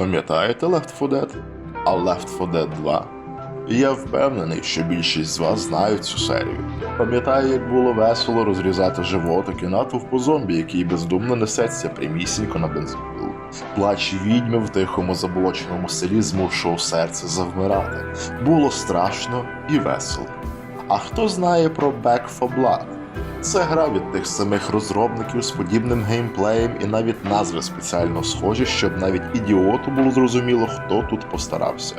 Пам'ятаєте Left 4 Dead? А Left 4 Dead 2? Я впевнений, що більшість з вас знають цю серію. Пам'ятаю, як було весело розрізати животики натовпу зомбі, який бездумно несеться прямісінько на бензопилу. Плач відьми в тихому заболоченому селі змушував серце завмирати. Було страшно і весело. А хто знає про Back for Blood? Це гра від тих самих розробників з подібним геймплеєм і навіть назви спеціально схожі, щоб навіть ідіоту було зрозуміло, хто тут постарався.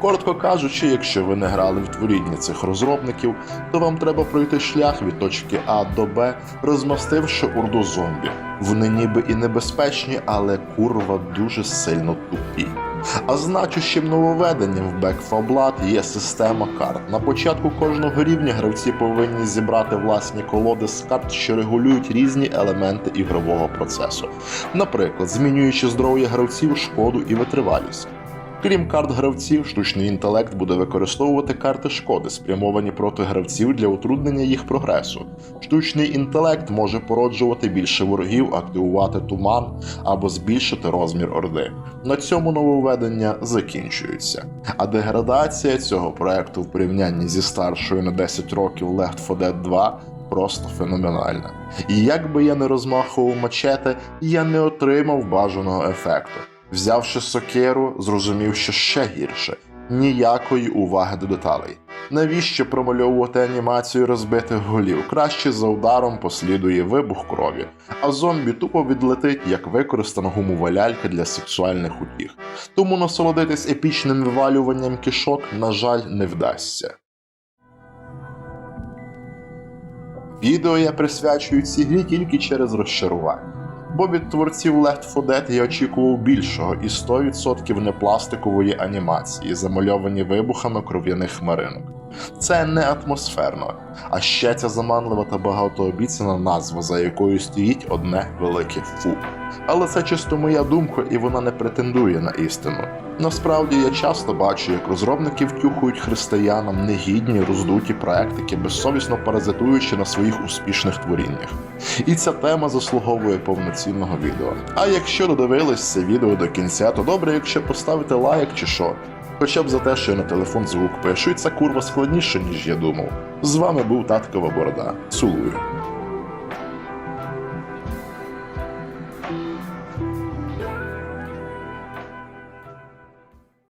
Коротко кажучи, якщо ви не грали в творіння цих розробників, то вам треба пройти шлях від точки А до Б, розмастивши урду зомбі. Вони ніби і небезпечні, але курва дуже сильно тупі. А значущим нововведенням в Back 4 Blood є система карт. На початку кожного рівня гравці повинні зібрати власні колоди з карт, що регулюють різні елементи ігрового процесу, наприклад, змінюючи здоров'я гравців, шкоду і витривалість. Крім карт гравців, штучний інтелект буде використовувати карти шкоди, спрямовані проти гравців для утруднення їх прогресу. Штучний інтелект може породжувати більше ворогів, активувати туман або збільшити розмір орди. На цьому нововведення закінчуються. А деградація цього проекту в порівнянні зі старшою на 10 років Left 4 Dead 2 просто феноменальна. І як би я не розмахував мачете, я не отримав бажаного ефекту. Взявши сокеру, зрозумів, що ще гірше ніякої уваги до деталей. Навіщо промальовувати анімацію розбитих голів? Краще за ударом послідує вибух крові, а зомбі тупо відлетить як використана гумова лялька для сексуальних утіх. Тому насолодитись епічним вивалюванням кишок, на жаль, не вдасться. Відео я присвячую цій грі тільки через розчарування. Бо від творців Left 4 Dead я очікував більшого і 100% непластикової анімації, замальовані вибухами кров'яних хмаринок. Це не атмосферно, а ще ця заманлива та багатообіцяна назва, за якою стоїть одне велике фу. Але це чисто моя думка, і вона не претендує на істину. Насправді я часто бачу, як розробники втюхують християнам негідні роздуті проектики, безсовісно паразитуючи на своїх успішних творіннях. І ця тема заслуговує повноцінного відео. А якщо додивились це відео до кінця, то добре, якщо поставите лайк чи що. Хоча б за те, що я на телефон звук пишу, це курва складніше, ніж я думав. З вами був Таткова Борода. Цілую.